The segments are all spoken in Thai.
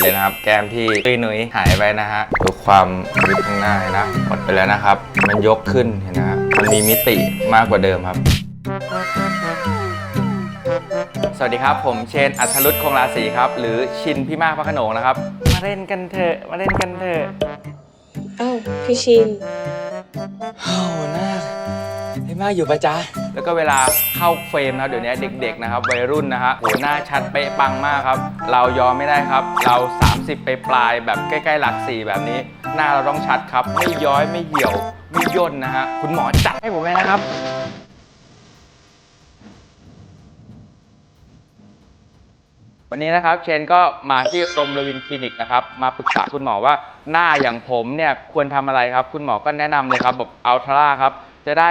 เลยนะครับ แก้มที่ตุยหนุยหายไปนะฮะดูความริบข้างหน้าเห็นะหมดไปแล้วนะครับ มันยกขึ้นเห็นนะฮะมันมีมิติมากกว่าเดิมครับ สวัสดีครับ ผมเชนอัธรุตคงราศีครับ หรือชินพี่มากพระโขนงนะครับ มาเล่นกันเถอะมาเล่นกันเถอะอ้าวพี่ชินโอ้หน้าพี่ มากอยู่ปะจ๊ะ แล้วก็เวลาเข้าเฟรมนะครับเดี๋ยวนี้เด็ก ๆ นะครับวัยรุ่นนะฮะโหหน้าชัดเป๊ะปังมากครับ เรายอมไม่ได้ครับ เรา 30 ไปปลายๆแบบใกล้ๆหลักสี่แบบนี้ หน้าเราต้องชัดครับ ไม่ย้อยไม่เหี่ยวไม่ย่นนะฮะคุณหมอจัดให้ผมเลยนะครับ วันนี้นะครับเชนก็มาที่โรงพยาบาลคลินิกนะครับ มาปรึกษาคุณหมอว่าหน้าอย่างผมเนี่ยควรทำอะไรครับ คุณหมอก็แนะนำเลยครับแบบอัลทราครับ จะได้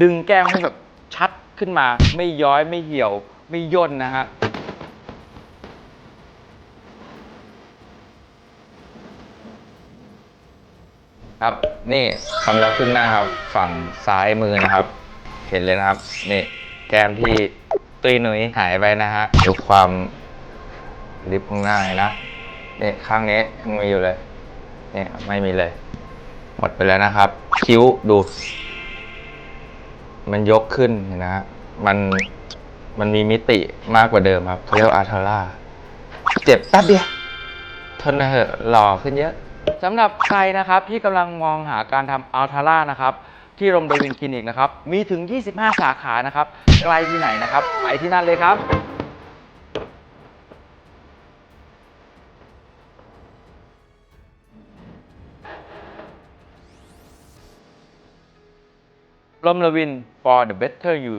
ดึงแก้มให้แบบชัดขึ้นมา ไม่ย้อยไม่เหี่ยวไม่ย่นนะฮะครับนี่ทำแล้วขึ้นหน้าครับ ฝั่งซ้ายมือนะครับ เห็นเลยนะครับ นี่แก้มที่ตุ้ยหนุยหายไปนะฮะดูความลิฟต์ข้างหน้าเห็นนะนี่ข้างนี้ยังมีอยู่เลยนี่ไม่มีเลย หมดไปแล้วนะครับ คิ้วดู มันยกขึ้นเห็นนะฮะมันมันมีมิติมากกว่าเดิมครับเขาเรียกอาร์เทล่าเจ็บแป๊บเดียวทนนะเหอะหล่อขึ้นเยอะสำหรับใครนะครับที่กำลังมองหาการทำอัลทาร่านะครับที่โรงพยาบาลคลินิกนะครับมีถึง 25 สาขานะครับไกลที่ไหนนะครับไปที่นั่นเลยครับ ร่มระวิน for the better you